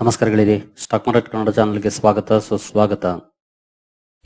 ನಮಸ್ಕಾರಗಳಿರಿ. Stock market Kannada ಚಾನಲ್ಗೆ ಸ್ವಾಗತ, ಸುಸ್ವಾಗತ.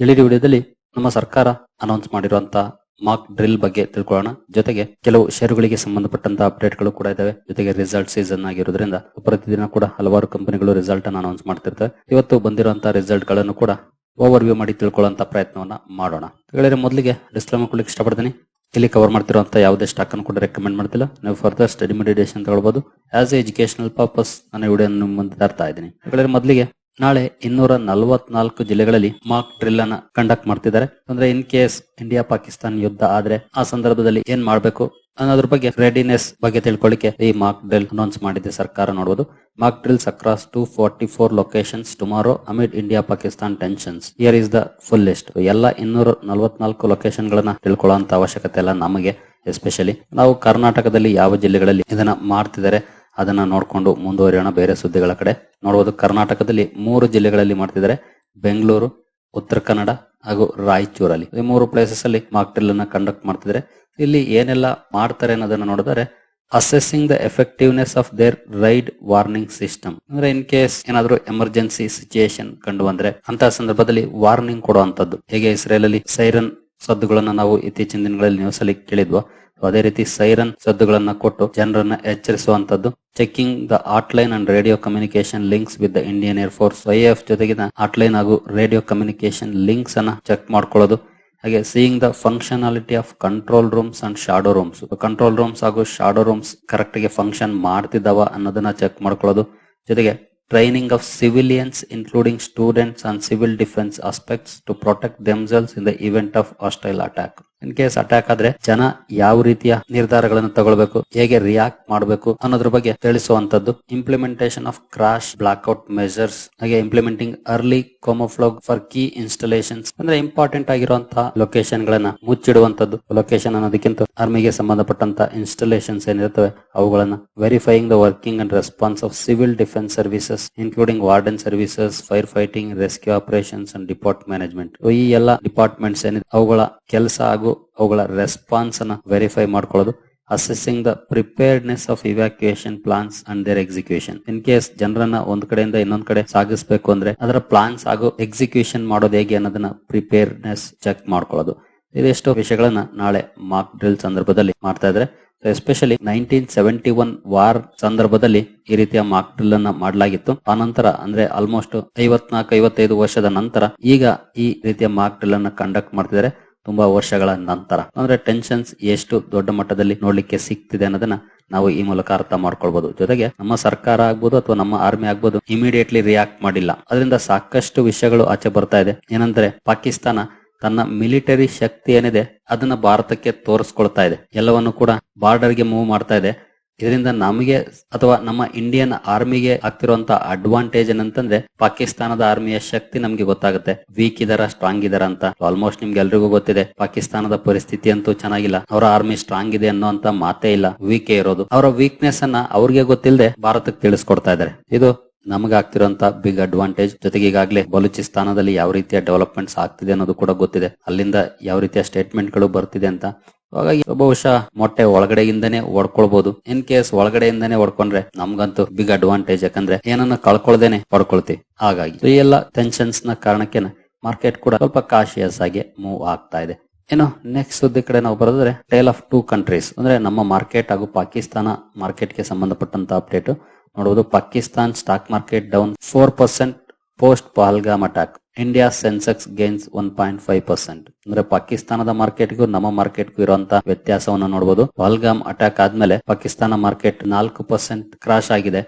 ಇಳಿದ ವಿಡಿಯೋದಲ್ಲಿ ನಮ್ಮ ಸರ್ಕಾರ ಅನೌನ್ಸ್ ಮಾಡಿರುವಂತಹ ಮಾರ್ಕ್ ಡ್ರಿಲ್ ಬಗ್ಗೆ ತಿಳ್ಕೊಳ್ಳೋಣ. ಜೊತೆಗೆ ಕೆಲವು ಷೇರುಗಳಿಗೆ ಸಂಬಂಧಪಟ್ಟಂತ ಅಪ್ಡೇಟ್ಗಳು ಕೂಡ ಇದಾವೆ. ಜೊತೆಗೆ ರಿಸಲ್ಟ್ ಸೀಸನ್ ಆಗಿರೋದ್ರಿಂದ ಪ್ರತಿದಿನ ಕೂಡ ಹಲವಾರು ಕಂಪನಿಗಳು ರಿಸಲ್ಟ್ ಅನ್ನು ಅನೌನ್ಸ್ ಮಾಡ್ತಿರ್ತವೆ ಇವತ್ತು ಬಂದಿರುವಂತಹ ರಿಸಲ್ಟ್ಗಳನ್ನು ಕೂಡ ಓವರ್ ವ್ಯೂ ಮಾಡಿ ತಿಳ್ಕೊಳ್ಳುವಂತ ಪ್ರಯತ್ನವನ್ನ ಮಾಡೋಣ. ಹೇಳಿದ್ರೆ ಮೊದಲಿಗೆ ಡಿಸ್ಕ್ಲೇಮರ್ ಕೊಡ್ಲಿಕ್ಕೆ ಇಷ್ಟಪಡ್ತೀನಿ. ಇಲ್ಲಿ ಕವರ್ ಮಾಡ್ತಿರುವಂತಹ ಯಾವುದೇ ಸ್ಟಾಕ್ ಅನ್ನು ಕೂಡ ರೆಕಮೆಂಡ್ ಮಾಡ್ತಿಲ್ಲ. ನೀವು ಫರ್ದರ್ ಸ್ಟಡಿ ಮೆಡಿಟೇಷನ್ ತಗೊಳ್ಬಹುದು ಆಸ್ ಎ ಎಜುಕೇಶನಲ್ ಪರ್ಪಸ್ ನಾನು ವಿಡಿಯೋ ಮುಂದೆ ತರ್ತಾ ಇದ್ದೀನಿ. ಮೊದಲಿಗೆ ನಾಳೆ ಇನ್ನೂರ ನಲವತ್ನಾಲ್ಕು ಜಿಲ್ಲೆಗಳಲ್ಲಿ ಮಾಕ್ ಡ್ರಿಲ್ ಅನ್ನ ಕಂಡಕ್ಟ್ ಮಾಡ್ತಿದ್ದಾರೆ. ಅಂದ್ರೆ ಇನ್ ಕೇಸ್ ಇಂಡಿಯಾ ಪಾಕಿಸ್ತಾನ ಯುದ್ಧ ಆದ್ರೆ ಆ ಸಂದರ್ಭದಲ್ಲಿ ಏನ್ ಮಾಡ್ಬೇಕು ಅನ್ನೋದ್ರ ಬಗ್ಗೆ ರೆಡಿನೆಸ್ ಬಗ್ಗೆ ತಿಳ್ಕೊಳ್ಳಿಕ್ಕೆ ಈ ಮಾಕ್ ಡ್ರಿಲ್ ಅನೌನ್ಸ್ ಮಾಡಿದೆ ಸರ್ಕಾರ ನೋಡಬಹುದು mock drills across two forty four locations tomorrow amid India Pakistan tensions here is the full list ಎಲ್ಲ ಇನ್ನೂರ ನಲವತ್ನಾಲ್ಕು ಲೊಕೇಶನ್ ಗಳನ್ನ ತಿಳ್ಕೊಳ್ಳುವಂತ ಅವಶ್ಯಕತೆ ಇಲ್ಲ ನಮಗೆ ಎಸ್ಪೆಷಲಿ ನಾವು ಕರ್ನಾಟಕದಲ್ಲಿ ಯಾವ ಜಿಲ್ಲೆಗಳಲ್ಲಿ ಇದನ್ನ ಮಾಡ್ತಿದ್ದಾರೆ? ಅದನ್ನ ನೋಡ್ಕೊಂಡು ಮುಂದುವರಿಯೋಣ ಬೇರೆ ಸುದ್ದಿಗಳ ಕಡೆ. ನೋಡಬಹುದು ಕರ್ನಾಟಕದಲ್ಲಿ ಮೂರು ಜಿಲ್ಲೆಗಳಲ್ಲಿ ಮಾಡ್ತಿದ್ದಾರೆ. ಬೆಂಗಳೂರು, ಉತ್ತರ ಕನ್ನಡ ಹಾಗೂ ರಾಯಚೂರಲ್ಲಿ. ಈ ಮೂರು ಪ್ಲೇಸಸ್ ಅಲ್ಲಿ ಮಾಕ್ ಡ್ರಿಲ್ ಅನ್ನ ಕಂಡಕ್ಟ್ ಮಾಡ್ತಿದ್ದಾರೆ. ಇಲ್ಲಿ ಏನೆಲ್ಲ ಮಾಡ್ತಾರೆ ಅನ್ನೋದನ್ನ ನೋಡಿದರೆ assessing the effectiveness of their raid warning system ಅಂದ್ರೆ ಇನ್ ಕೇಸ್ ಏನಾದ್ರು ಎಮರ್ಜೆನ್ಸಿ ಸಿಚುಯೇಷನ್ ಕಂಡು ಬಂದ್ರೆ ಅಂತ ಸಂದರ್ಭದಲ್ಲಿ ವಾರ್ನಿಂಗ್ ಕೊಡುವಂತದ್ದು ಹೇಗೆ ಇಸ್ರೇಲ್ ಅಲ್ಲಿ ಸೈರನ್ ಸದ್ದುಗಳನ್ನ ನಾವು ಇತ್ತೀಚಿನ ದಿನಗಳಲ್ಲಿ ನ್ಯೂಸ್ ಅಲ್ಲಿ ಕೇಳಿದ್ವು ಅದೇ ರೀತಿ ಸೈರನ್ ಸದ್ದುಗಳನ್ನ ಕೊಟ್ಟು ಜನರನ್ನ ಎಚ್ಚರಿಸುವಂತದ್ದು. Checking the hotline and radio communication links with the Indian air force IAF ಜೊತೆಗಿನ ಆಟ್ಲೈನ್ ಹಾಗೂ ರೇಡಿಯೋ ಕಮ್ಯುನಿಕೇಶನ್ ಲಿಂಕ್ಸ್ ಅನ್ನ ಚೆಕ್ ಮಾಡ್ಕೊಳ್ಳೋದು. ಹಾಗೆ seeing the functionality of control rooms and shadow rooms control rooms ಹಾಗೂ ಶಾಡೋ ರೂಮ್ಸ್ ಕರೆಕ್ಟ್ಗೆ function ಮಾಡ್ತಿದ್ದಾವ ಅನ್ನೋದನ್ನ check ಮಾಡ್ಕೊಳ್ಳೋದು. ಜೊತೆಗೆ training of civilians including students and civil defence aspects to protect themselves in the event of hostile attack in case attack ಆದ್ರೆ ಜನ ಯಾವ ರೀತಿಯ ನಿರ್ಧಾರಗಳನ್ನು ತಗೊಳ್ಬೇಕು, ಹೇಗೆ ರಿಯಾಕ್ಟ್ ಮಾಡಬೇಕು ಅನ್ನೋದ್ರ ಬಗ್ಗೆ ತಿಳಿಸುವಂತದ್ದು implementation of crash blackout measures ಹಾಗೆ implementing early camouflage for key installations ಅಂದ್ರೆ ಇಂಪಾರ್ಟೆಂಟ್ ಆಗಿರುವಂತಹ ಲೊಕೇಶನ್ ಗಳನ್ನ ಮುಚ್ಚಿಡುವಂತದ್ದು ಲೊಕೇಶನ್ ಅನ್ನೋದಕ್ಕಿಂತ ಆರ್ಮಿಗೆ ಸಂಬಂಧಪಟ್ಟಂತ ಇನ್ಸ್ಟಾಲೇಷನ್ಸ್ ಏನಿರುತ್ತವೆ, ಅವುಗಳನ್ನ verifying the working and response of civil defence services including warden services fire fighting rescue operations and depot management ಈ ಎಲ್ಲ ಡಿಪಾರ್ಟ್ಮೆಂಟ್ಸ್ ಏನಿದೆ, ಅವುಗಳ ಕೆಲಸ ಹಾಗೂ ಅವುಗಳ ರೆಸ್ಪಾನ್ಸ್ ಅನ್ನ ವೆರಿಫೈ ಮಾಡ್ಕೊಳ್ಳೋದು assessing the preparedness of evacuation plans and their execution in case ಜನರನ್ನ ಒಂದ್ ಕಡೆಯಿಂದ ಇನ್ನೊಂದ್ ಕಡೆ ಸಾಗಿಸಬೇಕು ಅಂದ್ರೆ, ಅದರ ಪ್ಲಾನ್ಸ್ ಹಾಗೂ ಎಕ್ಸಿಕ್ಯೂಷನ್ ಮಾಡೋದು ಹೇಗೆ ಅನ್ನೋದನ್ನ ಪ್ರಿಪೇರ್ನೆಸ್ ಚೆಕ್ ಮಾಡ್ಕೊಳ್ಳೋದು. ಇದೆಷ್ಟು ವಿಷಯಗಳನ್ನ ನಾಳೆ ಮಾರ್ಕ್ ಡ್ರಿಲ್ ಸಂದರ್ಭದಲ್ಲಿ ಮಾಡ್ತಾ ಇದ್ರೆ especially nineteen seventy one war ಸಂದರ್ಭದಲ್ಲಿ ಈ ರೀತಿಯ ಮಾರ್ಕ್ ಡ್ರಿಲ್ ಅನ್ನ ಮಾಡಲಾಗಿತ್ತು. ಆನಂತರ ಅಂದ್ರೆ ಆಲ್ಮೋಸ್ಟ್ ಐವತ್ನಾಲ್ಕು, ಐವತ್ತೈದು ವರ್ಷದ ನಂತರ ಈಗ ಈ ರೀತಿಯ ಮಾರ್ಕ್ ಡ್ರಿಲ್ ಅನ್ನ ಕಂಡಕ್ಟ್ ಮಾಡ್ತಿದ್ದಾರೆ. ತುಂಬಾ ವರ್ಷಗಳ ನಂತರ. ಅಂದ್ರೆ ಟೆನ್ಷನ್ಸ್ ಎಷ್ಟು ದೊಡ್ಡ ಮಟ್ಟದಲ್ಲಿ ನೋಡ್ಲಿಕ್ಕೆ ಸಿಗ್ತಿದೆ ಅನ್ನೋದನ್ನ ನಾವು ಈ ಮೂಲಕ ಅರ್ಥ ಮಾಡ್ಕೊಳ್ಬಹುದು ಜೊತೆಗೆ ನಮ್ಮ ಸರ್ಕಾರ ಆಗ್ಬಹುದು ಅಥವಾ ನಮ್ಮ ಆರ್ಮಿ ಆಗ್ಬೋದು ಇಮಿಡಿಯೇಟ್ಲಿ ರಿಯಾಕ್ಟ್ ಮಾಡಿಲ್ಲ. ಅದರಿಂದ ಸಾಕಷ್ಟು ವಿಷಯಗಳು ಆಚೆ ಬರ್ತಾ ಇದೆ. ಏನಂದ್ರೆ ಪಾಕಿಸ್ತಾನ ತನ್ನ ಮಿಲಿಟರಿ ಶಕ್ತಿ ಏನಿದೆ ಅದನ್ನ ಭಾರತಕ್ಕೆ ತೋರಿಸ್ಕೊಳ್ತಾ ಇದೆ. ಎಲ್ಲವನ್ನು ಕೂಡ ಬಾರ್ಡರ್ಗೆ ಮೂವ್ ಮಾಡ್ತಾ ಇದೆ. ಇದರಿಂದ ನಮಗೆ ಅಥವಾ ನಮ್ಮ ಇಂಡಿಯನ್ ಆರ್ಮಿಗೆ ಆಗ್ತಿರುವಂತ ಅಡ್ವಾಂಟೇಜ್ ಏನಂತಂದ್ರೆ ಪಾಕಿಸ್ತಾನದ ಆರ್ಮಿಯ ಶಕ್ತಿ ನಮ್ಗೆ ಗೊತ್ತಾಗುತ್ತೆ. ವೀಕ್ ಇದಾರ ಸ್ಟ್ರಾಂಗ್ ಇದಾರ ಅಂತ. ಆಲ್ಮೋಸ್ಟ್ ನಿಮ್ಗೆ ಎಲ್ರಿಗೂ ಗೊತ್ತಿದೆ, ಪಾಕಿಸ್ತಾನದ ಪರಿಸ್ಥಿತಿ ಅಂತೂ ಚೆನ್ನಾಗಿಲ್ಲ. ಅವರ ಆರ್ಮಿ ಸ್ಟ್ರಾಂಗ್ ಇದೆ ಅನ್ನೋಂತ ಮಾತೇ ಇಲ್ಲ. ವೀಕ್ ಇರೋದು. ಅವರ ವೀಕ್ನೆಸ್ ಅನ್ನ ಅವ್ರಿಗೆ ಗೊತ್ತಿಲ್ಲದೆ ಭಾರತಕ್ಕೆ ತಿಳಿಸ್ಕೊಡ್ತಾ ಇದ್ದಾರೆ. ಇದು ನಮಗೆ ಆಗ್ತಿರುವಂತ ಬಿಗ್ ಅಡ್ವಾಂಟೇಜ್ ಜೊತೆಗೆ ಈಗಾಗಲೇ ಬಲೂಚಿಸ್ತಾನದಲ್ಲಿ ಯಾವ ರೀತಿಯ ಡೆವಲಪ್ಮೆಂಟ್ಸ್ ಆಗ್ತಿದೆ ಅನ್ನೋದು ಕೂಡ ಗೊತ್ತಿದೆ. ಅಲ್ಲಿಂದ ಯಾವ ರೀತಿಯ ಸ್ಟೇಟ್ಮೆಂಟ್ಗಳು ಬರ್ತಿದೆ ಅಂತ ಹಾಗಾಗಿ ಬಹುಶಃ ಮೊಟ್ಟೆ ಒಳಗಡೆಯಿಂದನೇ ಹೊಡ್ಕೊಳ್ಬಹುದು ಇನ್ ಕೇಸ್ ಒಳಗಡೆಯಿಂದನೇ ಹೊಡ್ಕೊಂಡ್ರೆ ನಮ್ಗಂತೂ ಬಿಗ್ ಅಡ್ವಾಂಟೇಜ್ ಯಾಕಂದ್ರೆ ಏನನ್ನ ಕಳ್ಕೊಳ್ದೇನೆ ಹೊಡ್ಕೊಳ್ತೀವಿ ಹಾಗಾಗಿ ಈ ಎಲ್ಲ ಟೆನ್ಷನ್ಸ್ನ ಕಾರಣಕ್ಕೆ ಮಾರ್ಕೆಟ್ ಕೂಡ ಸ್ವಲ್ಪ ಕಾಶಿಯಸ್ ಆಗಿ ಮೂವ್ ಆಗ್ತಾ ಇದೆ. ಇನ್ನು ನೆಕ್ಸ್ಟ್ ಸುದ್ದಿ ಕಡೆ ನಾವು ಬರೆದ್ರೆ ಟೇಲ್ ಆಫ್ ಟೂ ಕಂಟ್ರೀಸ್ ಅಂದ್ರೆ ನಮ್ಮ ಮಾರ್ಕೆಟ್ ಹಾಗೂ ಪಾಕಿಸ್ತಾನ ಮಾರ್ಕೆಟ್ಗೆ ಸಂಬಂಧಪಟ್ಟಂತ ಅಪ್ಡೇಟ್ ನೋಡಬಹುದು Pakistan stock market down four percent post Pahalgam attack. India Sensex gains one point five percent. ಅಂದ್ರೆ ಪಾಕಿಸ್ತಾನದ ಮಾರ್ಕೆಟ್ಗೂ ನಮ್ಮ ಮಾರ್ಕೆಟ್ಗೂ ಇರುವಂತಹ ವ್ಯತ್ಯಾಸವನ್ನು ನೋಡಬಹುದು ಪಹಲ್ಗಾಮ್ ಅಟ್ಯಾಕ್ ಆದ್ಮೇಲೆ ಪಾಕಿಸ್ತಾನ ಮಾರ್ಕೆಟ್ ನಾಲ್ಕು ಪರ್ಸೆಂಟ್ ಕ್ರಾಶ್ ಆಗಿದೆ.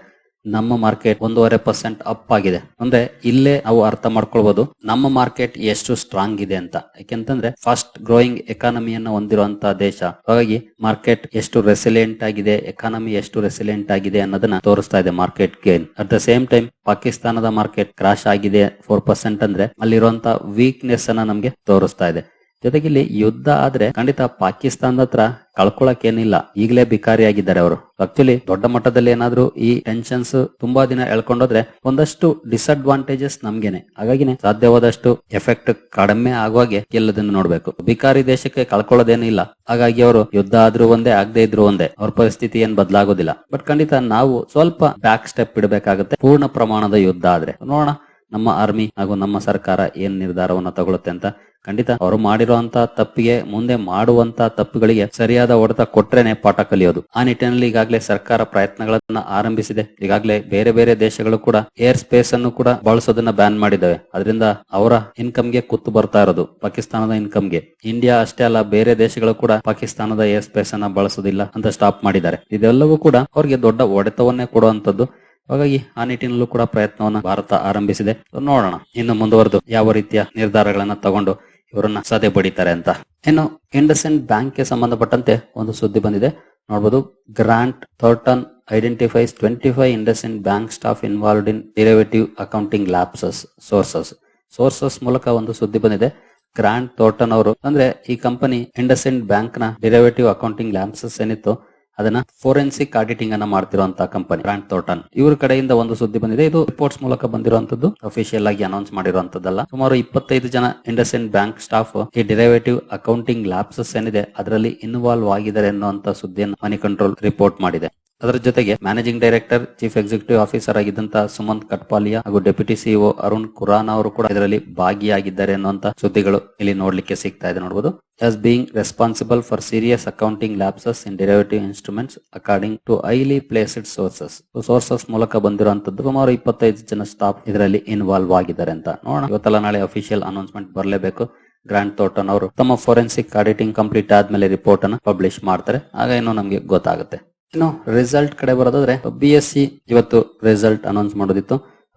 ನಮ್ಮ ಮಾರ್ಕೆಟ್ ಒಂದೂವರೆ ಪರ್ಸೆಂಟ್ ಅಪ್ ಆಗಿದೆ. ಅಂದ್ರೆ ಇಲ್ಲೇ ನಾವು ಅರ್ಥ ಮಾಡ್ಕೊಳ್ಬಹುದು ನಮ್ಮ ಮಾರ್ಕೆಟ್ ಎಷ್ಟು ಸ್ಟ್ರಾಂಗ್ ಇದೆ ಅಂತ. ಯಾಕೆಂತಂದ್ರೆ ಫಸ್ಟ್ ಗ್ರೋಯಿಂಗ್ ಎಕಾನಮಿಯನ್ನ ಹೊಂದಿರುವಂತಹ ದೇಶ. ಹಾಗಾಗಿ ಮಾರ್ಕೆಟ್ ಎಷ್ಟು ರೆಸಿಲೆಂಟ್ ಆಗಿದೆ, ಎಕಾನಮಿ ಎಷ್ಟು ರೆಸಿಲೆಂಟ್ ಆಗಿದೆ ಅನ್ನೋದನ್ನ ತೋರಿಸ್ತಾ ಇದೆ market gain. At the same time ಪಾಕಿಸ್ತಾನದ ಮಾರ್ಕೆಟ್ ಕ್ರಾಶ್ ಆಗಿದೆ ಫೋರ್ ಪರ್ಸೆಂಟ್ ಅಂದ್ರೆ ಅಲ್ಲಿರುವಂತಹ ವೀಕ್ನೆಸ್ ಅನ್ನ ನಮ್ಗೆ ತೋರಿಸ್ತಾ ಇದೆ. ಜೊತೆಗೆ ಇಲ್ಲಿ ಯುದ್ಧ ಆದ್ರೆ ಖಂಡಿತ ಪಾಕಿಸ್ತಾನದ ಹತ್ರ ಕಳ್ಕೊಳಕ್ಕೇನಿಲ್ಲ. ಈಗಲೇ ಬಿಕಾರಿಯಾಗಿದ್ದಾರೆ ಅವರು. ಆಕ್ಚುಲಿ ದೊಡ್ಡ ಮಟ್ಟದಲ್ಲಿ ಏನಾದ್ರೂ ಈ ಟೆನ್ಷನ್ಸ್ ತುಂಬಾ ದಿನ ಎಳ್ಕೊಂಡೋದ್ರೆ ಒಂದಷ್ಟು ಡಿಸ್ಅಡ್ವಾಂಟೇಜಸ್ ನಮ್ಗೆನೆ. ಹಾಗಾಗಿನೇ ಸಾಧ್ಯವಾದಷ್ಟು ಎಫೆಕ್ಟ್ ಕಡಿಮೆ ಆಗುವಾಗೆ ಎಲ್ಲದನ್ನು ನೋಡ್ಬೇಕು. ಬಿಕಾರಿ ದೇಶಕ್ಕೆ ಕಳ್ಕೊಳ್ಳೋದೇನಿಲ್ಲ. ಹಾಗಾಗಿ ಅವರು ಯುದ್ಧ ಆದ್ರೂ ಒಂದೇ, ಆಗದೆ ಇದ್ರು ಒಂದೇ. ಅವ್ರ ಪರಿಸ್ಥಿತಿ ಏನ್ ಬದಲಾಗೋದಿಲ್ಲ. ಬಟ್ ಖಂಡಿತ ನಾವು ಸ್ವಲ್ಪ ಬ್ಯಾಕ್ ಸ್ಟೆಪ್ ಇಡಬೇಕಾಗುತ್ತೆ. ಪೂರ್ಣ ಪ್ರಮಾಣದ ಯುದ್ಧ ಆದ್ರೆ. ನೋಡೋಣ ನಮ್ಮ ಆರ್ಮಿ ಹಾಗೂ ನಮ್ಮ ಸರ್ಕಾರ ಏನ್ ನಿರ್ಧಾರವನ್ನ ತಗೊಳುತ್ತೆ ಅಂತ ಖಂಡಿತ ಅವರು ಮಾಡಿರುವಂತಹ ತಪ್ಪಿಗೆ ಮುಂದೆ ಮಾಡುವಂತ ತಪ್ಪುಗಳಿಗೆ ಸರಿಯಾದ ಹೊಡೆತ ಕೊಟ್ರೇನೆ ಪಾಠ ಕಲಿಯೋದು. ಆ ನಿಟ್ಟಿನಲ್ಲಿ ಈಗಾಗಲೇ ಸರ್ಕಾರ ಪ್ರಯತ್ನಗಳನ್ನ ಆರಂಭಿಸಿದೆ. ಈಗಾಗಲೇ ಬೇರೆ ಬೇರೆ ದೇಶಗಳು ಕೂಡ ಏರ್ ಸ್ಪೇಸ್ ಅನ್ನು ಕೂಡ ಬಳಸೋದನ್ನ ಬ್ಯಾನ್ ಮಾಡಿದ್ದಾವೆ. ಅದರಿಂದ ಅವರ ಇನ್ಕಮ್ಗೆ ಕುತ್ತು ಬರ್ತಾ ಇರೋದು, ಪಾಕಿಸ್ತಾನದ ಇನ್ಕಮ್ಗೆ. ಇಂಡಿಯಾ ಅಷ್ಟೇ ಅಲ್ಲ, ಬೇರೆ ದೇಶಗಳು ಕೂಡ ಪಾಕಿಸ್ತಾನದ ಏರ್ ಸ್ಪೇಸ್ ಅನ್ನ ಬಳಸೋದಿಲ್ಲ ಅಂತ ಸ್ಟಾಪ್ ಮಾಡಿದ್ದಾರೆ. ಇದೆಲ್ಲವೂ ಕೂಡ ಅವರಿಗೆ ದೊಡ್ಡ ಒಡೆತವನ್ನೇ ಕೊಡುವಂತದ್ದು ಹಾಗಾಗಿ ಆ ನಿಟ್ಟಿನಲ್ಲೂ ಕೂಡ ಪ್ರಯತ್ನವನ್ನ ಭಾರತ ಆರಂಭಿಸಿದೆ. ನೋಡೋಣ, ಇನ್ನು ಮುಂದುವರೆದು ಯಾವ ರೀತಿಯ ನಿರ್ಧಾರಗಳನ್ನ ತಗೊಂಡು ಇವರನ್ನ ಸದೆ ಬಡಿತಾರೆ ಅಂತ. ಇನ್ನು ಇಂಡಸೆಂಟ್ ಬ್ಯಾಂಕ್ಗೆ ಸಂಬಂಧಪಟ್ಟಂತೆ ಒಂದು ಸುದ್ದಿ ಬಂದಿದೆ. ನೋಡಬಹುದು Grant Thornton identifies twenty five IndusInd bank staff involved in derivative accounting lapses, sources. Sources ಮೂಲಕ ಒಂದು ಸುದ್ದಿ ಬಂದಿದೆ. ಗ್ರಾಂಟ್ ಥೋರ್ಟನ್ ಅವರು, ಅಂದ್ರೆ ಈ ಕಂಪನಿ ಇಂಡಸೆಂಟ್ ಬ್ಯಾಂಕ್ನ ಡಿರೆವೇಟಿವ್ ಅಕೌಂಟಿಂಗ್ ಲ್ಯಾಪ್ಸಸ್ ಏನಿತ್ತು ಅದನ್ನ ಫೋರೆನ್ಸಿಕ್ ಆಡಿಟಿಂಗ್ ಅನ್ನ ಮಾಡ್ತಿರುವಂತ ಕಂಪನಿ ಬ್ರಾಂಡ್ ಥೋರ್ಟನ್ ಇವ್ರ ಕಡೆಯಿಂದ ಒಂದು ಸುದ್ದಿ ಬಂದಿದೆ. ಇದು ರಿಪೋರ್ಟ್ಸ್ ಮೂಲಕ ಬಂದಿರುವಂತದ್ದು. ಅಫಿಷಿಯಲ್ ಆಗಿ ಅನೌನ್ಸ್ ಮಾಡಿರುವಂತದ್ದಲ್ಲ. ಸುಮಾರು ಇಪ್ಪತ್ತೈದು ಜನ ಇಂಡಸ್ಇಂಡ್ ಬ್ಯಾಂಕ್ ಸ್ಟಾಫ್ ಈ ಡಿರೈವೇಟಿವ್ ಅಕೌಂಟಿಂಗ್ ಲ್ಯಾಪ್ಸಸ್ ಏನಿದೆ, ಅದರಲ್ಲಿ ಇನ್ವಾಲ್ವ್ ಆಗಿದ್ದಾರೆ ಅನ್ನುವಂತ ಸುದ್ದಿಯನ್ನು ಮನಿ ಕಂಟ್ರೋಲ್ ರಿಪೋರ್ಟ್ ಮಾಡಿದೆ. ಅದರ ಜೊತೆಗೆ managing director chief executive officer ಆಗಿದ್ದಂತಹ Sumant Kathpalia ಹಾಗೂ ಡೆಪ್ಯೂಟಿ ಸಿಇಒ ಅರುಣ್ ಖುರಾನ್ ಅವರು ಕೂಡ ಇದರಲ್ಲಿ ಭಾಗಿಯಾಗಿದ್ದಾರೆ ಅನ್ನುವಂತ ಸುದ್ದಿಗಳು ಇಲ್ಲಿ ನೋಡ್ಲಿಕ್ಕೆ ಸಿಗ್ತಾ ಇದೆ ನೋಡಬಹುದು as being responsible for serious accounting lapses in derivative instruments according to highly placed sources sources ಮೂಲಕ ಬಂದಿರುವಂತದ್ದು ಸುಮಾರು ಇಪ್ಪತ್ತೈದು ಜನ ಸ್ಟಾಫ್ ಇದರಲ್ಲಿ ಇನ್ವಾಲ್ವ್ ಆಗಿದ್ದಾರೆ ಅಂತ ನೋಡೋಣ. ಇವತ್ತಲ್ಲ ನಾಳೆ ಅಫಿಷಿಯಲ್ ಅನೌನ್ಸ್ಮೆಂಟ್ ಬರಲೇಬೇಕು. ಗ್ರಾಂಡ್ ತೋಟನ್ ಅವರು ತಮ್ಮ ಫೋರೆನ್ಸಿಕ್ ಆಡಿಟಿಂಗ್ ಕಂಪ್ಲೀಟ್ ಆದ್ಮೇಲೆ ರಿಪೋರ್ಟ್ ಅನ್ನು ಪಬ್ಲಿಷ್ ಮಾಡ್ತಾರೆ. ಆಗ ಏನೋ ನಮಗೆ ಗೊತ್ತಾಗುತ್ತೆ. ಇನ್ನು ರಿಸಲ್ಟ್ ಕಡೆ ಬರೋದಾದ್ರೆ ಬಿ ಎಸ್ ಸಿ ಇವತ್ತು ರಿಸಲ್ಟ್ ಅನೌನ್ಸ್ ಮಾಡೋದಿತ್ತು.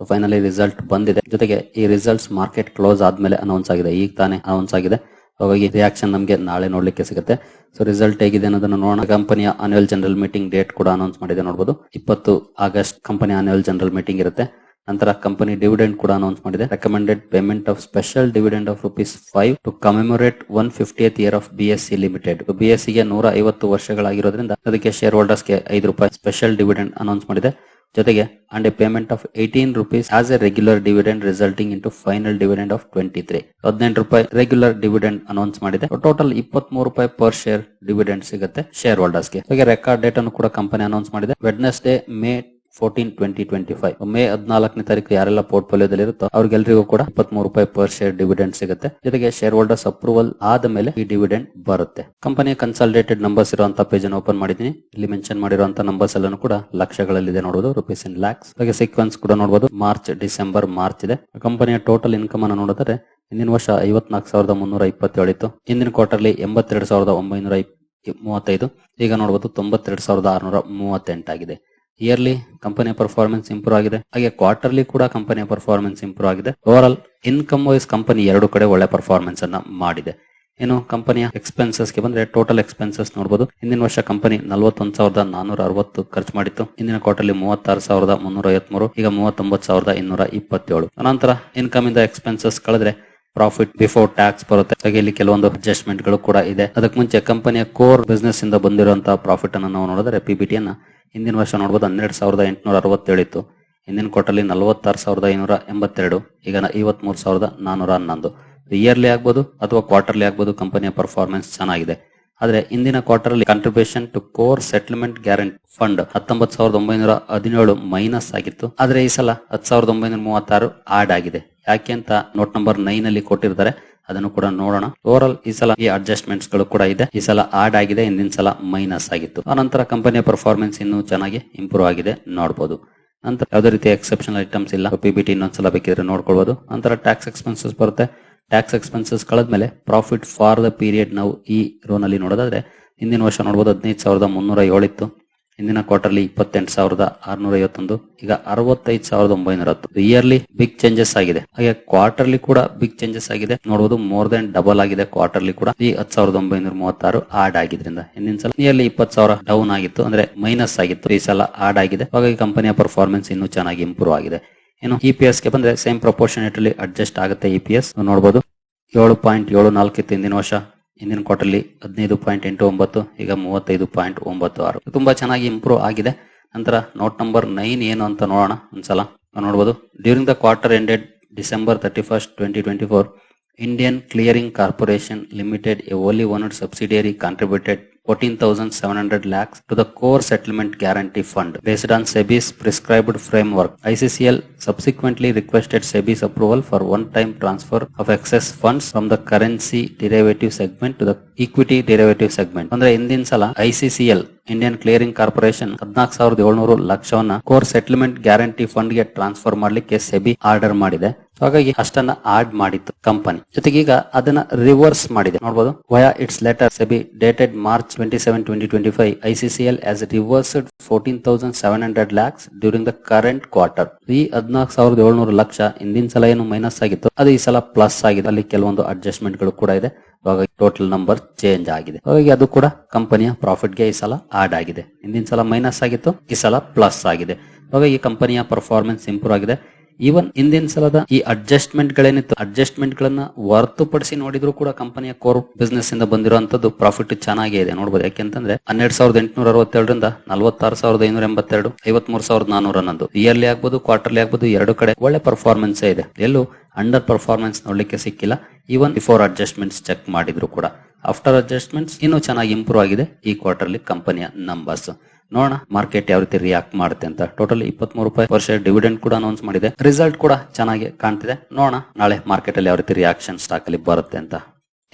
ಫೈನಲಿ ರಿಸಲ್ಟ್ ಬಂದಿದೆ. ಜೊತೆಗೆ ಈ ರಿಸಲ್ಟ್ಸ್ ಮಾರ್ಕೆಟ್ ಕ್ಲೋಸ್ ಆದ್ಮೇಲೆ ಅನೌನ್ಸ್ ಆಗಿದೆ. ಈಗ ತಾನೇ ಅನೌನ್ಸ್ ಆಗಿದೆ. ಹಾಗಾಗಿ ರಿಯಾಕ್ಷನ್ ನಮಗೆ ನಾಳೆ ನೋಡ್ಲಿಕ್ಕೆ ಸಿಗುತ್ತೆ. ಸೊ ರಿಸಲ್ಟ್ ಹೇಗಿದೆ ಅನ್ನೋದನ್ನ ನೋಡೋಣ. ಕಂಪನಿಯ ಅನ್ಯುವಲ್ ಜನರಲ್ ಮೀಟಿಂಗ್ ಡೇಟ್ ಕೂಡ ಅನೌನ್ಸ್ ಮಾಡಿದೆ ನೋಡಬಹುದು ಇಪ್ಪತ್ತು August company annual general meeting ಇರುತ್ತೆ. ನಂತರ ಕಂಪನಿ ಡಿವಿಡೆಂಡ್ ಕೂಡ ಅನೌನ್ಸ್ ಮಾಡಿದೆ. Recommended payment of special dividend of rupees five to commemorate one fiftieth year of BSC S limited B S ಸಿಗೆ ನೂರ ಐವತ್ತು ವರ್ಷಗಳಾಗಿರೋದ್ರಿಂದ ಅದಕ್ಕೆ ಶೇರ್ ಹೋಲ್ಡರ್ಸ್ಗೆ ಐದು ರೂಪಾಯಿ ಸ್ಪೆಷಲ್ ಡಿವಿಡೆಂಡ್ ಅನೌನ್ಸ್ ಮಾಡಿದೆ. ಜೊತೆಗೆ and a payment of eighteen rupees as a regular dividend resulting into final dividend of twenty three ಹದಿನೆಂಟು ರೂಪಾಯಿ ರೆಗ್ಯುಲರ್ ಡಿವಿಡೆಂಡ್ ಅನೌನ್ಸ್ ಮಾಡಿದೆ. ಟೋಟಲ್ ಇಪ್ಪತ್ತ್ ಮೂರು ರೂಪಾಯಿ ಪರ್ ಶೇರ್ ಡಿವಿಡೆಂಡ್ ಸಿಗುತ್ತೆ ಶೇರ್ ಹೋಲ್ಡರ್ಸ್ಗೆ ಗೆ ರೆಕಾರ್ಡ್ ಡೇಟ್ ಅನ್ನು ಕೂಡ ಕಂಪನಿ ಅನೌನ್ಸ್ ಮಾಡಿದೆ. Wednesday May fourteen twenty twenty five May ಹದಿನಾಲ್ಕನೇ ತಾರೀಕು ಯಾರೆಲ್ಲ ಪೋರ್ಟ್ಫೋಲಿಯೋದಲ್ಲಿ ಇರುತ್ತೋ ಅವ್ರಿಗೆಲ್ಲರಿಗೂ ಕೂಡ ಇಪ್ಪತ್ಮೂರು ರೂಪಾಯಿ ಪರ್ ಶೇರ್ ಡಿವಿಡೆಂಡ್ ಸಿಗುತ್ತೆ. ಜೊತೆಗೆ ಶೇರ್ ಹೋಲ್ಡರ್ಸ್ ಅಪ್ರೂವಲ್ ಆದ ಮೇಲೆ ಈ ಡಿವಿಡೆಂಡ್ ಬರುತ್ತೆ. ಕಂಪನಿಯ ಕನ್ಸಲ್ಟೇಟೆಡ್ ನಂಬರ್ಸ್ ಇರುವಂತಹ ಪೇಜ್ ಅನ್ನು ಓಪನ್ ಮಾಡಿದೀನಿ ಇಲ್ಲಿ ಮೆನ್ಷನ್ ಮಾಡಿರುವಂತಹ ನಂಬರ್ಸ್ ಎಲ್ಲಾನು ಕೂಡ ಲಕ್ಷಗಳಲ್ಲಿದೆ ನೋಡಬಹುದು ರುಪೀಸ್ ಇನ್ ಲ್ಯಾಕ್ಸ್ ಹಾಗೆ ಸೀಕ್ವೆನ್ಸ್ ಕೂಡ ನೋಡಬಹುದು ಮಾರ್ಚ್ ಡಿಸೆಂಬರ್ ಮಾರ್ಚ್ ಇದೆ. ಕಂಪನಿಯ ಟೋಟಲ್ ಇನ್ಕಮ್ ಅನ್ನು ನೋಡಿದ್ರೆ ಹಿಂದಿನ ವರ್ಷ ಐವತ್ನಾಲ್ಕು ಸಾವಿರದ ಮುನ್ನೂರ ಇಪ್ಪತ್ತೇಳು ಇತ್ತು. ಹಿಂದಿನ ಕ್ವಾರ್ಟರ್ಲಿ ಎಂಬತ್ತೆರಡು ಸಾವಿರದ ಒಂಬೈನೂರ ಮೂವತ್ತೈದು ಈಗ ನೋಡಬಹುದು ತೊಂಬತ್ತೆರಡು ಸಾವಿರದ ಆರುನೂರ ಮೂವತ್ತೆಂಟಾಗಿದೆ ಇಯರ್ಲಿ ಕಂಪನಿಯ ಪರ್ಫಾರ್ಮೆನ್ಸ್ ಇಂಪ್ರೂವ್ ಆಗಿದೆ. ಹಾಗೆ ಕ್ವಾರ್ಟರ್ಲಿ ಕೂಡ ಕಂಪನಿಯ ಪರ್ಫಾರ್ಮೆನ್ಸ್ ಇಂಪ್ರೂವ್ ಆಗಿದೆ. Overall income wise company ಎರಡು ಕಡೆ ಒಳ್ಳೆ ಪರ್ಫಾರ್ಮೆನ್ಸ್ ಅನ್ನ ಮಾಡಿದೆ. ಏನು ಕಂಪನಿಯ ಎಕ್ಸ್ಪೆನ್ಸಸ್ಗೆ ಬಂದ್ರೆ ಟೋಟಲ್ ಎಕ್ಸ್ಪೆನ್ಸಸ್ ನೋಡಬಹುದು ಹಿಂದಿನ ವರ್ಷ ಕಂಪನಿ ನಲವತ್ತೊಂದು ಸಾವಿರದ ನಾನೂರ ಅರವತ್ತು ಖರ್ಚು ಮಾಡಿತ್ತು. ಹಿಂದಿನ ಕ್ವಾರ್ಟರ್ಲಿ ಮೂವತ್ತಾರು ಸಾವಿರದ ಮುನ್ನೂರ ಐವತ್ಮೂರು ಈಗ ಮೂವತ್ತೊಂಬತ್ತು ಸಾವಿರದ ಇನ್ನೂರ ಇಪ್ಪತ್ತೇಳು. ಅನಂತರ ಇನ್ಕಮ್ ಇಂದ ಎಕ್ಸ್ಪೆನ್ಸಸ್ ಕಳೆದ್ರೆ ಪ್ರಾಫಿಟ್ ಬಿಫೋರ್ ಟ್ಯಾಕ್ಸ್ ಬರುತ್ತೆ. ಹಾಗೆ ಇಲ್ಲಿ ಕೆಲವೊಂದು ಅಡ್ಜಸ್ಟ್ಮೆಂಟ್ಗಳು ಕೂಡ ಇದೆ. ಅದಕ್ಕೆ ಮುಂಚೆ ಕಂಪನಿಯ ಕೋರ್ ಬಿಸ್ನೆಸ್ ಇಂದ ಬಂದಿರುವಂತಹ ಪ್ರಾಫಿಟ್ ಅನ್ನು ನಾವು ನೋಡಿದ್ರೆ ಪಿಬಿಟಿ ಅನ್ನ ಹಿಂದಿನ ವರ್ಷ ನೋಡಬಹುದು ಹನ್ನೆರಡು ಸಾವಿರದ ಎಂಟುನೂರ ಅರವತ್ತೇಳು ಇತ್ತು ಹಿಂದಿನ ಕ್ವಾರ್ಟರ್ಲಿ ನಲವತ್ತಾರು ಸಾವಿರದ ಐನೂರ ಎಂಬತ್ತೆರಡು, ಈಗ ಐವತ್ಮೂರು ಸಾವಿರದ ನಾನೂರ ಹನ್ನೊಂದು. ಇಯರ್ಲಿ ಆಗ್ಬೋದು ಅಥವಾ ಕ್ವಾರ್ಟರ್ಲಿ ಆಗ್ಬೋದು ಕಂಪನಿಯ ಪರ್ಫಾರ್ಮೆನ್ಸ್ ಚೆನ್ನಾಗಿದೆ. ಆದರೆ ಇಂದಿನ ಕ್ವಾರ್ಟರ್ ಅಲ್ಲಿ contribution to core settlement guarantee fund ಹತ್ತೊಂಬತ್ತು ಸಾವಿರದ ಒಂಬೈನೂರ ಹದಿನೇಳು ಮೈನಸ್ ಆಗಿತ್ತು. ಆದರೆ ಈ ಸಲ ಹತ್ತು ಸಾವಿರದ ಒಂಬೈನೂರ ಮೂವತ್ತಾರು ಆಡ್ ಆಗಿದೆ. ಯಾಕೆ ಅಂತ ನೋಟ್ ನಂಬರ್ ನೈನ್ ಅಲ್ಲಿ ಕೊಟ್ಟಿರ್ತಾರೆ. ಅದನ್ನು ಕೂಡ ನೋಡೋಣ. ಓವರ್ ಈ ಸಲ ಈ ಅಡ್ಜಸ್ಟ್ಮೆಂಟ್ಸ್ಗಳು ಕೂಡ ಇದೆ. ಈ ಸಲ ಆಡ್ ಆಗಿದೆ, ಹಿಂದಿನ ಸಲ ಮೈನಸ್ ಆಗಿತ್ತು. ಆನಂತರ ಕಂಪನಿಯ ಪರ್ಫಾರ್ಮೆನ್ಸ್ ಇನ್ನೂ ಚೆನ್ನಾಗಿ ಇಂಪ್ರೂವ್ ಆಗಿದೆ ನೋಡಬಹುದು ನಂತರ ಯಾವುದೇ ರೀತಿಯ ಎಕ್ಸೆಪ್ಷನಲ್ ಐಟಮ್ಸ್ ಇಲ್ಲ. ಪಿಬಿಟಿ ಇನ್ನೊಂದ್ಸಲ ಬೇಕಿದ್ರೆ ನೋಡ್ಕೊಳ್ಬಹುದು ನಂತರ ಟ್ಯಾಕ್ಸ್ ಎಕ್ಸ್ಪೆನ್ಸಸ್ ಬರುತ್ತೆ. ಟ್ಯಾಕ್ಸ್ ಎಕ್ಸ್ಪೆನ್ಸಸ್ ಕಳೆದ್ಮೇಲೆ ಪ್ರಾಫಿಟ್ ಫಾರ್ ದ ಪೀರಿಯಡ್ ನಾವು ಈ ರೋನಲ್ಲಿ ನೋಡೋದಾದ್ರೆ, ಹಿಂದಿನ ವರ್ಷ ನೋಡಬಹುದು ಹದಿನೈದು ಸಾವಿರದ ಮುನ್ನೂರ ಏಳಿತ್ತು ಹಿಂದಿನ ಕ್ವಾರ್ಟರ್ಲಿ ಇಪ್ಪತ್ತೆಂಟು ಸಾವಿರದ ಆರ್ನೂರ ಐವತ್ತೊಂದು ಈಗ ಅರವತ್ತೈದು ಸಾವಿರದ ಒಂಬೈನೂರ ಹತ್ತು ಇಯರ್ಲಿ ಬಿಗ್ ಚೇಂಜಸ್ ಆಗಿದೆ. ಹಾಗೆ ಕ್ವಾರ್ಟರ್ಲಿ ಕೂಡ ಬಿಗ್ ಚೇಂಜಸ್ ಆಗಿದೆ. ನೋಡಬಹುದು ಮೋರ್ ದೆನ್ ಡಬಲ್ ಆಗಿದೆ ಕ್ವಾರ್ಟರ್ಲಿ ಕೂಡ. ಈ ಹತ್ತು ಸಾವಿರದ ಒಂಬೈನೂರ ಮೂವತ್ತಾರು ಆಡ್ ಆಗಿದ್ರಿಂದ ಹಿಂದಿನ ಸಲ ನಿಯರ್ಲಿ ಇಪ್ಪತ್ತು ಸಾವಿರ ಡೌನ್ ಆಗಿತ್ತು. ಅಂದ್ರೆ ಮೈನಸ್ ಆಗಿತ್ತು. ಈ ಸಲ ಆಡ್ ಆಗಿದೆ. ಹಾಗಾಗಿ ಕಂಪನಿಯ ಪರ್ಫಾರ್ಮೆನ್ಸ್ ಇನ್ನೂ ಚೆನ್ನಾಗಿ ಇಂಪ್ರೂವ್ ಆಗಿದೆ. ಏನು ಇ ಪಿ ಗೆ ಬಂದ್ರೆ ಸೇಮ್ ಪ್ರಪೋರ್ಷನೇಟ್ ಅಲ್ಲಿ ಅಡ್ಜಸ್ಟ್ ಆಗುತ್ತೆ ಇ ಪಿ ಎಸ್ ನೋಡಬಹುದು ಏಳು ಪಾಯಿಂಟ್ ಏಳು ನಾಲ್ಕು ಇತ್ತು ಹಿಂದಿನ ವರ್ಷ. ಹಿಂದಿನ ಕ್ವಾರ್ಟರ್ಲಿ ಹದಿನೈದು ಪಾಯಿಂಟ್ ಎಂಟು ಒಂಬತ್ತು, ಈಗ ಮೂವತ್ತೈದು ಪಾಯಿಂಟ್ ಒಂಬತ್ತು ಆರು. ತುಂಬಾ ಚೆನ್ನಾಗಿ ಇಂಪ್ರೂವ್ ಆಗಿದೆ. ನಂತರ ನೋಟ್ ನಂಬರ್ ನೈನ್ ಏನು ಅಂತ ನೋಡೋಣ ಒಂದ್ಸಲ. ನೋಡಬಹುದು during the quarter ended December thirty first twenty twenty four Indian clearing corporation limited a wholly owned subsidiary contributed 14,700 lakhs to the core settlement guarantee fund based on SEBI's prescribed framework. ICCL subsequently requested SEBI's approval for one-time transfer of excess funds from the currency derivative segment to the equity derivative segment. ಅಂದ್ರೆ ಹಿಂದಿನ ಸಲ ಐಸಿಸಿಎಲ್ Indian clearing corporation ಹದಿನಾಲ್ಕು ಸಾವಿರದ ಏಳ್ನೂರು ಲಕ್ಷವನ್ನ core settlement guarantee ಫಂಡ್ಗೆ transfer ಮಾಡ್ಲಿಕ್ಕೆ SEBI order ಮಾಡಿದೆ ಹಾಗಾಗಿ ಅಷ್ಟನ್ನ ಆಡ್ ಮಾಡಿತ್ತು ಕಂಪನಿ ಜೊತೆಗೆ ಈಗ ಅದನ್ನ ರಿವರ್ಸ್ ಮಾಡಿದೆ. ನೋಡಬಹುದು via its letter SEBI dated March twenty seven twenty twenty five ICCL has reversed fourteen thousand seven hundred lakhs during the current quarter ಈ ಹದಿನಾಲ್ಕು ಸಾವಿರದ ಏಳ್ನೂರು ಲಕ್ಷ ಹಿಂದಿನ ಸಲ ಏನು ಮೈನಸ್ ಆಗಿತ್ತು? ಅದು ಈ ಸಲ ಪ್ಲಸ್ ಆಗಿದೆ. ಅಲ್ಲಿ ಕೆಲವೊಂದು ಅಡ್ಜಸ್ಟ್ಮೆಂಟ್ಗಳು ಕೂಡ ಇದೆ. ಹಾಗಾಗಿ ಟೋಟಲ್ ನಂಬರ್ ಚೇಂಜ್ ಆಗಿದೆ. ಹಾಗಾಗಿ ಅದು ಕೂಡ ಕಂಪನಿಯ ಪ್ರಾಫಿಟ್ಗೆ ಈ ಸಲ ಆಡ್ ಆಗಿದೆ. ಹಿಂದಿನ ಸಲ ಮೈನಸ್ ಆಗಿತ್ತು. ಈ ಸಲ ಪ್ಲಸ್ ಆಗಿದೆ. ಹಾಗಾಗಿ ಕಂಪನಿಯ ಪರ್ಫಾರ್ಮೆನ್ಸ್ ಇಂಪ್ರೂವ್ ಆಗಿದೆ. ಈವನ್ ಹಿಂದಿನ ಸಲದ ಈ ಅಡ್ಜಸ್ಟ್ಮೆಂಟ್ ಗಳೇನಿತ್ತು ಅಡ್ಜಸ್ಟ್ಮೆಂಟ್ ಗಳನ್ನ ಹೊರತುಪಡಿಸಿ ನೋಡಿದ್ರು ಕೂಡ ಕಂಪನಿಯ ಕೋರ್ ಬಿಸ್ನೆಸ್ ಇಂದ ಬಂದಿರುವಂತದ್ದು ಪ್ರಾಫಿಟ್ ಚೆನ್ನಾಗೇ ಇದೆ. ನೋಡಬಹುದು ಯಾಕೆಂತಂದ್ರೆ ಹನ್ನೆರಡು ಸಾವಿರದ ಎಂಟುನೂರ ಅರವತ್ತೆರಡರಿಂದ ನಲವತ್ತಾರು ಸಾವಿರದ ಐನೂರ ಎಂಬತ್ತೆರಡು, ಐವತ್ಮೂರು ಸಾವಿರದ ನಾನೂರ ಹನ್ನೊಂದು ಇಯರ್ಲಿ ಆಗ್ಬೋದು ಕ್ವಾರ್ಟರ್ಲಿ ಆಗ್ಬೋದು ಎರಡು ಕಡೆ ಒಳ್ಳೆ ಪರ್ಫಾರ್ಮೆನ್ಸ್ ಇದೆ. ಎಲ್ಲೂ ಅಂಡರ್ ಪರ್ಫಾರ್ಮೆನ್ಸ್ ನೋಡ್ಲಿಕ್ಕೆ ಸಿಕ್ಕಿಲ್ಲ. ಈವನ್ ಬಿಫೋರ್ ಅಡ್ಜಸ್ಟ್ಮೆಂಟ್ಸ್ ಚೆಕ್ ಮಾಡಿದ್ರು ಕೂಡ. ಆಫ್ಟರ್ ಅಡ್ಜಸ್ಟ್ಮೆಂಟ್ಸ್ ಇನ್ನೂ ಚೆನ್ನಾಗಿ ಇಂಪ್ರೂವ್ ಆಗಿದೆ ಈ ಕ್ವಾರ್ಟರ್ಲಿ ಕಂಪನಿಯ ನಂಬರ್ಸ್ ನೋಡೋಣ, ಮಾರ್ಕೆಟ್ ಯಾವ ರೀತಿ ರಿಯಾಕ್ಟ್ ಮಾಡುತ್ತೆ ಅಂತ. ಟೋಟಲ್ ಇಪ್ಪತ್ಮೂರು ರೂಪಾಯಿ ವರ್ಷ ಡಿವಿಡೆಂಡ್ ಕೂಡ ಅನೌನ್ಸ್ ಮಾಡಿದೆ. ರಿಸಲ್ಟ್ ಕೂಡ ಚೆನ್ನಾಗಿ ಕಾಣ್ತಿದೆ. ನೋಡೋಣ, ನಾಳೆ ಮಾರ್ಕೆಟ್ ಅಲ್ಲಿ ಯಾವ ರೀತಿ ರಿಯಾಕ್ಷನ್ ಸ್ಟಾಕ್ ಅಲ್ಲಿ ಬರುತ್ತೆ ಅಂತ.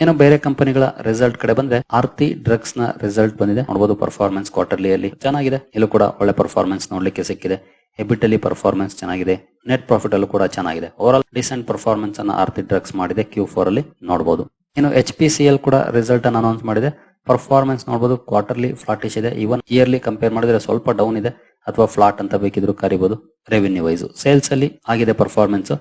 ಏನೋ ಬೇರೆ ಕಂಪನಿಗಳ ರಿಸಲ್ಟ್ ಕಡೆ ಬಂದ್ರೆ, ಆರ್ತಿ ಡ್ರಗ್ಸ್ನ ರಿಸಲ್ಟ್ ಬಂದಿದೆ. ನೋಡಬಹುದು ಪರ್ಫಾರ್ಮೆನ್ಸ್ ಕ್ವಾರ್ಟರ್ಲಿ ಅಲ್ಲಿ ಚೆನ್ನಾಗಿದೆ. ಇಲ್ಲೂ ಕೂಡ ಒಳ್ಳೆ ಪರ್ಫಾರ್ಮೆನ್ಸ್ ನೋಡ್ಲಿಕ್ಕೆ ಸಿಕ್ಕಿದೆ. ಎಬಿಟ್ ಅಲ್ಲಿ ಪರ್ಫಾರ್ಮೆನ್ಸ್ ಚೆನ್ನಾಗಿದೆ. ನೆಟ್ ಪ್ರಾಫಿಟ್ ಅಲ್ಲೂ ಕೂಡ ಚೆನ್ನಾಗಿದೆ. ಓವರ್ ಆಲ್ ಡಿಸೆಂಟ್ ಪರ್ಫಾರ್ಮೆನ್ಸ್ ಅನ್ನ ಆರ್ತಿ ಡ್ರಗ್ಸ್ ಮಾಡಿದೆ ಕ್ಯೂ ಫೋರ್ ಅಲ್ಲಿ ನೋಡಬಹುದು ಇನ್ನು ಎಚ್ ಪಿ ಸಿ ಎಲ್ ಕೂಡ ರಿಸಲ್ಟ್ ಅನ್ನು ಅನೌನ್ಸ್ ಮಾಡಿದೆ. ಪರ್ಫಾರ್ಮೆನ್ಸ್ ನೋಡಬಹುದು ಕ್ವಾರ್ಟರ್ಲಿ ಫ್ಲಾಟಿಶ್ ಇದೆ. ಇವನ್ ಇಯರ್ಲಿ ಕಂಪೇರ್ ಮಾಡಿದ್ರೆ ಸ್ವಲ್ಪ ಡೌನ್ ಇದೆ. ಅಥವಾ ಫ್ಲಾಟ್ ಅಂತ ಬೇಕಿದ್ರು ಕರಿಬಹುದು ರೆವಿನ್ಯೂ ವೈಸ್ ಸೇಲ್ಸ್ ಅಲ್ಲಿ ಆಗಿದೆ ಪರ್ಫಾರ್ಮೆನ್ಸ್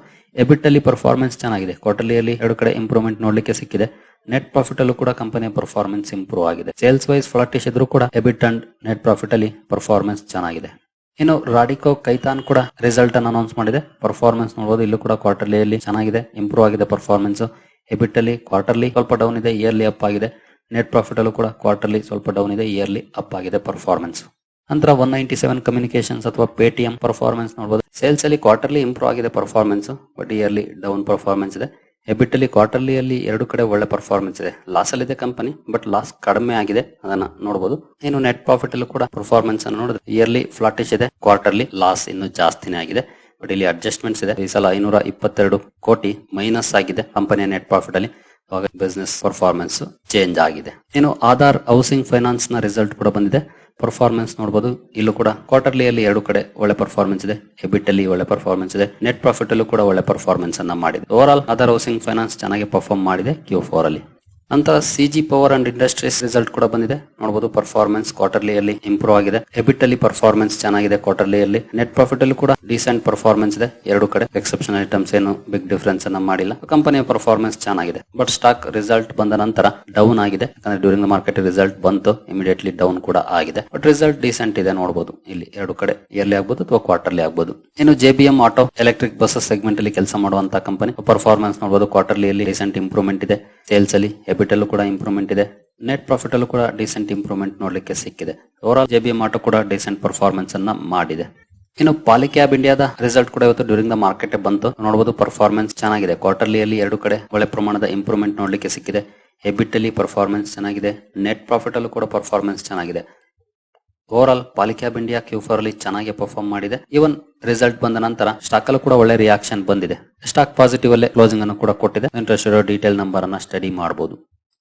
ಎಬಿಟ್ ಅಲ್ಲಿ ಪರ್ಫಾರ್ಮೆನ್ಸ್ ಚೆನ್ನಾಗಿದೆ. ಕ್ವಾರ್ಟರ್ಲಿ ಅಲ್ಲಿ ಎರಡು ಕಡೆ ಇಂಪ್ರೂವ್ಮೆಂಟ್ ನೋಡ್ಲಿಕ್ಕೆ ಸಿಕ್ಕಿದೆ. ನೆಟ್ ಪ್ರಾಫಿಟ್ ಅಲ್ಲೂ ಕೂಡ ಕಂಪನಿಯ ಪರ್ಫಾರ್ಮೆನ್ಸ್ ಇಂಪ್ರೂವ್ ಆಗಿದೆ. ಸೇಲ್ಸ್ ವೈಸ್ ಫ್ಲಾಟಿಶ್ ಇದ್ರೂ ಕೂಡ ಎಬಿಟ್ ಅಂಡ್ ನೆಟ್ ಪ್ರಾಫಿಟ್ ಅಲ್ಲಿ ಪರ್ಫಾರ್ಮೆನ್ಸ್ ಚೆನ್ನಾಗಿದೆ. ಇನ್ನು ರಾಡಿಕೋ ಕೈತಾನ್ ಕೂಡ ರಿಸಲ್ಟ್ ಅನ್ನು ಅನೌನ್ಸ್ ಮಾಡಿದೆ. ಪರ್ಫಾರ್ಮೆನ್ಸ್ ನೋಡಬಹುದು ಇಲ್ಲೂ ಕೂಡ ಕ್ವಾರ್ಟರ್ಲಿಯಲ್ಲಿ ಚೆನ್ನಾಗಿದೆ ಇಂಪ್ರೂವ್ ಆಗಿದೆ ಪರ್ಫಾರ್ಮೆನ್ಸ್ ಎಬಿಟ್ ಅಲ್ಲಿ ಕ್ವಾರ್ಟರ್ಲಿ ಸ್ವಲ್ಪ ಡೌನ್ ಇದೆ ಇಯರ್ಲಿ ಅಪ್ ಆಗಿದೆ. ನೆಟ್ ಪ್ರಾಫಿಟ್ ಅಲ್ಲೂ ಕೂಡ ಕ್ವಾರ್ಟರ್ಲಿ ಸ್ವಲ್ಪ ಡೌನ್ ಇದೆ ಇಯರ್ಲಿ ಅಪ್ ಆಗಿದೆ ಪರ್ಫಾರ್ಮೆನ್ಸ್ ನಂತರ ಒನ್ ನೈಂಟಿ ಸೆವೆನ್ ಕಮ್ಯುನಿಕೇಶನ್ಸ್ ಅಥವಾ ಪೇಟಿಎಂ ಪರ್ಫಾರ್ಮೆನ್ಸ್ ನೋಡಬಹುದು ಸೇಲ್ಸ್ ಅಲ್ಲಿ ಕ್ವಾರ್ಟರ್ಲಿ ಇಂಪ್ರೂವ್ ಆಗಿದೆ performance but yearly down performance ಇದೆ. ಎಬಿಟ್ ಅಲ್ಲಿ ಕ್ವಾರ್ಟರ್ಲಿ ಅಲ್ಲಿ ಎರಡು ಕಡೆ ಒಳ್ಳೆ ಪರ್ಫಾರ್ಮೆನ್ಸ್ ಇದೆ. ಲಾಸ್ ಅಲ್ಲಿ ಇದೆ ಕಂಪನಿ ಬಟ್ ಲಾಸ್ ಕಡಿಮೆ ಆಗಿದೆ ಅದನ್ನ ನೋಡಬಹುದು ಇನ್ನು ನೆಟ್ ಪ್ರಾಫಿಟ್ ಅಲ್ಲೂ ಕೂಡ ಪರ್ಫಾರ್ಮೆನ್ಸ್ ಅನ್ನು ನೋಡಿದ್ರೆ ಇಯರ್ಲಿ ಫ್ಲಾಟಿಶ್ ಇದೆ ಕ್ವಾರ್ಟರ್ಲಿ ಲಾಸ್ ಇನ್ನು ಜಾಸ್ತಿನೇ ಆಗಿದೆ. ಬಟ್ ಇಲ್ಲಿ ಅಡ್ಜಸ್ಟ್ಮೆಂಟ್ಸ್ ಇದೆ. ಈ ಸಲ ಐನೂರ ಇಪ್ಪತ್ತೆರಡು ಕೋಟಿ ಮೈನಸ್ ಆಗಿದೆ ಕಂಪನಿಯ ನೆಟ್ ಪ್ರಾಫಿಟ್ ಅಲ್ಲಿ. ಬಿಸ್ನೆಸ್ ಪರ್ಫಾರ್ಮೆನ್ಸ್ ಚೇಂಜ್ ಆಗಿದೆ. ಇನ್ನು ಆಧಾರ್ ಹೌಸಿಂಗ್ ಫೈನಾನ್ಸ್ನ ರಿಸಲ್ಟ್ ಕೂಡ ಬಂದಿದೆ. ಪರ್ಫಾರ್ಮೆನ್ಸ್ ನೋಡಬಹುದು ಇಲ್ಲೂ ಕೂಡ ಕ್ವಾರ್ಟರ್ಲಿ ಅಲ್ಲಿ ಎರಡು ಕಡೆ ಒಳ್ಳೆ ಪರ್ಫಾರ್ಮೆನ್ಸ್ ಇದೆ. ಎಬಿಟ್ ಅಲ್ಲಿ ಒಳ್ಳೆ ಪರ್ಫಾರ್ಮೆನ್ಸ್ ಇದೆ. ನೆಟ್ ಪ್ರಾಫಿಟ್ ಅಲ್ಲೂ ಕೂಡ ಒಳ್ಳೆ ಪರ್ಫಾರ್ಮೆನ್ಸ್ ಅನ್ನ ಮಾಡಿದೆ. Over all Aadhaar housing finance ಚೆನ್ನಾಗಿ ಪರ್ಫಾರ್ಮ್ ಮಾಡಿದೆ ಕ್ಯೂ ಫೋರ್ ಅಲ್ಲಿ. ನಂತರ CG power and industries result ಕೂಡ ಬಂದಿದೆ. ನೋಡಬಹುದು ಪರ್ಫಾರ್ಮೆನ್ಸ್ ಕ್ವಾರ್ಟರ್ಲಿ ಅಲ್ಲಿ ಇಂಪ್ರೂವ್ ಆಗಿದೆ. ಎಬಿಟ್ ಅಲ್ಲಿ ಪರ್ಫಾರ್ಮೆನ್ಸ್ ಚೆನ್ನಾಗಿದೆ ಕ್ವಾರ್ಟರ್ಲಿ ಅಲ್ಲಿ. ನೆಟ್ ಪ್ರಾಫಿಟ್ ಅಲ್ಲಿ ಕೂಡ ಡಿಸೆಂಟ್ ಪರ್ಫಾರ್ಮೆನ್ಸ್ ಇದೆ. ಎರಡು ಕಡೆ ಎಕ್ಸೆಪ್ಷನ್ ಐಟಮ್ಸ್ ಏನು ಬಿಗ್ ಡಿಫರೆನ್ಸ್ ಅನ್ನ ಮಾಡಿಲ್ಲ. ಕಂಪನಿಯ ಪರ್ಫಾರ್ಮೆನ್ಸ್ ಚೆನ್ನಾಗಿದೆ. ಬಟ್ ಸ್ಟಾಕ್ ರಿಸಲ್ಟ್ ಬಂದ ನಂತರ ಡೌನ್ ಆಗಿದೆ. ಯಾಕಂದ್ರೆ ಡ್ಯೂರಿಂಗ್ ದ ಮಾರ್ಕೆಟ್ ರಿಸಲ್ಟ್ ಬಂತು ಇಮಿಡಿಯೇಟ್ಲಿ ಡೌನ್ ಕೂಡ ಆಗಿದೆ. ಬಟ್ ರಿಸಲ್ಟ್ ಡಿಸೆಂಟ್ ಇದೆ ನೋಡಬಹುದು ಇಲ್ಲಿ ಎರಡು ಕಡೆ ಇಯರ್ಲಿ ಆಗ್ಬಹುದು ಅಥವಾ ಕ್ವಾರ್ಟರ್ಲಿ ಆಗಬಹುದು ಇನ್ನು J B auto electric buses segment ಅಲ್ಲಿ ಕೆಲಸ ಮಾಡುವಂತಹ ಕಂಪನಿ ಪರ್ಫಾರ್ಮೆನ್ಸ್ ನೋಡಬಹುದು ಕ್ವಾರ್ಟರ್ಲಿ ಅಲ್ಲಿ ರೀಸೆಂಟ್ ಇಂಪ್ರೂವ್ಮೆಂಟ್ ಇದೆ. ಸೇಲ್ಸ್ ಅಲ್ಲಿ ಅಲ್ಲೂ ಕೂಡ ಇಂಪ್ರೂವ್ಮೆಂಟ್ ಇದೆ. ನೆಟ್ ಪ್ರಾಫಿಟ್ ಅಲ್ಲೂ ಕೂಡ ಡಿಸೆಂಟ್ ಇಂಪ್ರೂವ್ಮೆಂಟ್ ನೋಡ್ಲಿಕ್ಕೆ ಸಿಕ್ಕಿದೆ. Overall J B M auto ಕೂಡ ಡಿಸೆಂಟ್ ಪರ್ಫಾರ್ಮೆನ್ಸ್ ಅನ್ನ ಮಾಡಿದೆ. ಇನ್ನು ಪಾಲಿಕ್ಯಾಬ್ ಇಂಡಿಯಾದ ರಿಸಲ್ಟ್ ಕೂಡ ಇವತ್ತು ಡ್ಯೂರಿಂಗ್ ದ ಮಾರ್ಕೆಟ್ ಬಂತು. ನೋಡಬಹುದು ಪರ್ಫಾರ್ಮೆನ್ಸ್ ಚೆನ್ನಾಗಿದೆ. ಕ್ವಾರ್ಟರ್ಲಿ ಅಲ್ಲಿ ಎರಡು ಕಡೆ ಒಳ್ಳೆ ಪ್ರಮಾಣದ ಇಂಪ್ರೂವ್ಮೆಂಟ್ ನೋಡ್ಲಿಕ್ಕೆ ಸಿಕ್ಕಿದೆ. ಎಬಿಟ್ ಅಲ್ಲಿ ಪರ್ಫಾರ್ಮೆನ್ಸ್ ಚೆನ್ನಾಗಿದೆ. ನೆಟ್ ಪ್ರಾಫಿಟ್ ಅಲ್ಲೂ ಕೂಡ ಪರ್ಫಾರ್ಮೆನ್ಸ್ ಚೆನ್ನಾಗಿದೆ. Overall Polycab India Q four ಅಲ್ಲಿ ಚೆನ್ನಾಗಿ ಪರ್ಫಾರ್ಮ್ ಮಾಡಿದೆ. ಇವನ್ ರಿಸಲ್ಟ್ ಬಂದ ನಂತರ ಸ್ಟಾಕ್ ಅಲ್ಲೂ ಕೂಡ ಒಳ್ಳೆ ರಿಯಾಕ್ಷನ್ ಬಂದಿದೆ. ಸ್ಟಾಕ್ ಪಾಸಿಟಿವ್ ಅಲ್ಲೇ ಕ್ಲೋಸಿಂಗ್ ಅನ್ನು ಕೂಡ ಕೊಟ್ಟಿದೆ. ಇಂಟ್ರೆಸ್ಟ್ ಇರೋ ಡೀಟೇಲ್ ನಂಬರ್ ಅನ್ನ ಸ್ಟಡಿ ಮಾಡಬಹುದು